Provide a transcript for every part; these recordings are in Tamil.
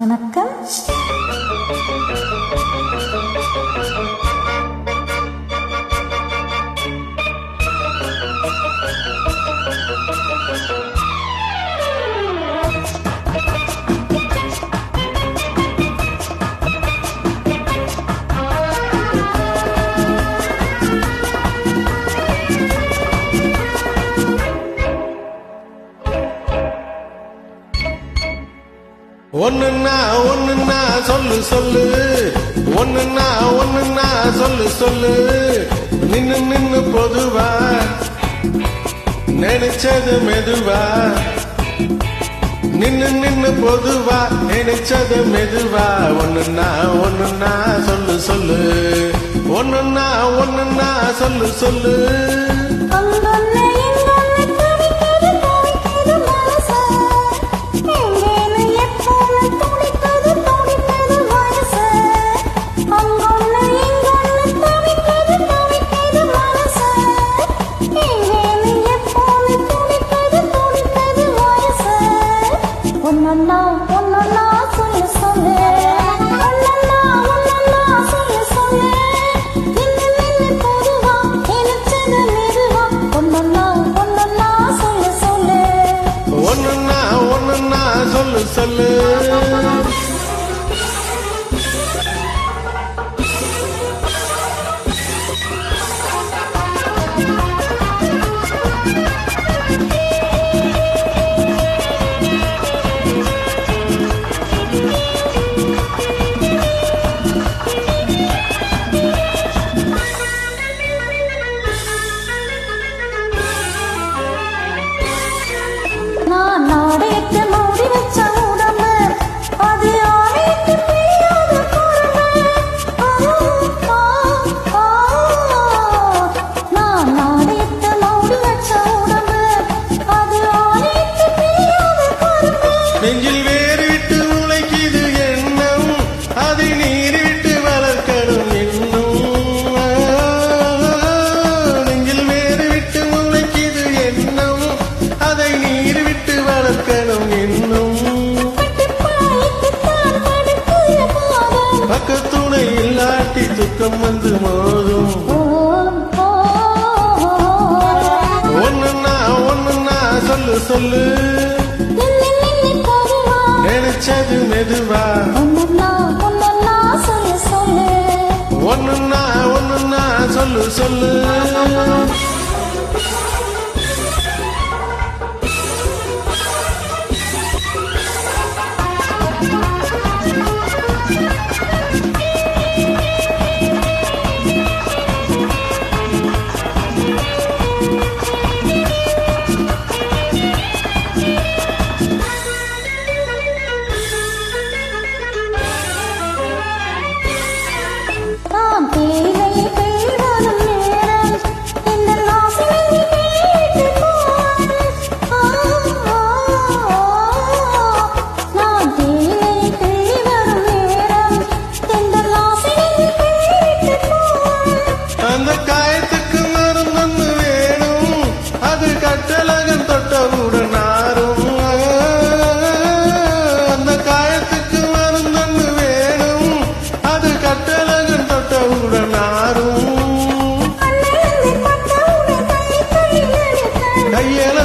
வணக்கம். ஒன்னுன்னா ஒன்னுன்னா சொல்லு சொல்லு. ஒன்னுன்னா ஒன்னுன்னா சொல்லு சொல்லு. நின்னு நின்னு பொதுவா. நினைச்சது மெதுவா. நின்னு நின்னு பொதுவா. நினைச்சது மெதுவா. ஒண்ணுன்னா ஒண்ணுன்னா சொல்லு சொல்லு. ஒண்ணுன்னா ஒண்ணுன்னா சொல்லு சொல்லு. மனம் வந்து மோதும் ஒன்னுன்னா ஒன்னுன்னா சொல்லு சொல்லு. நினைச்சது மெதுவா. ஒன்னுன்னா ஒன்னுன்னா சொல்லு சொல்லு.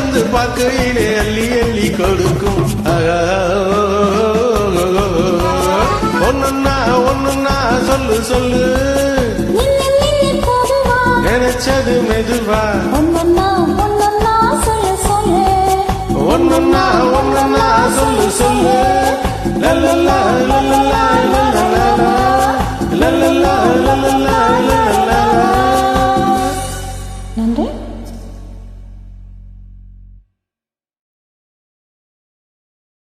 வந்து பார்க்கையிலே அள்ளி அள்ளி கொடுக்கும். ஒன்னொன்னா ஒன்னொன்னா சொல்லு சொல்லு. நினைச்சது மெதுவா. ஒன்னொன்னா ஒன்னொன்னா சொல்லு சொல்லு. லல்லல்லா லல்லல்லா லல்லல்லா லல்லல்லா லல்லல்லா.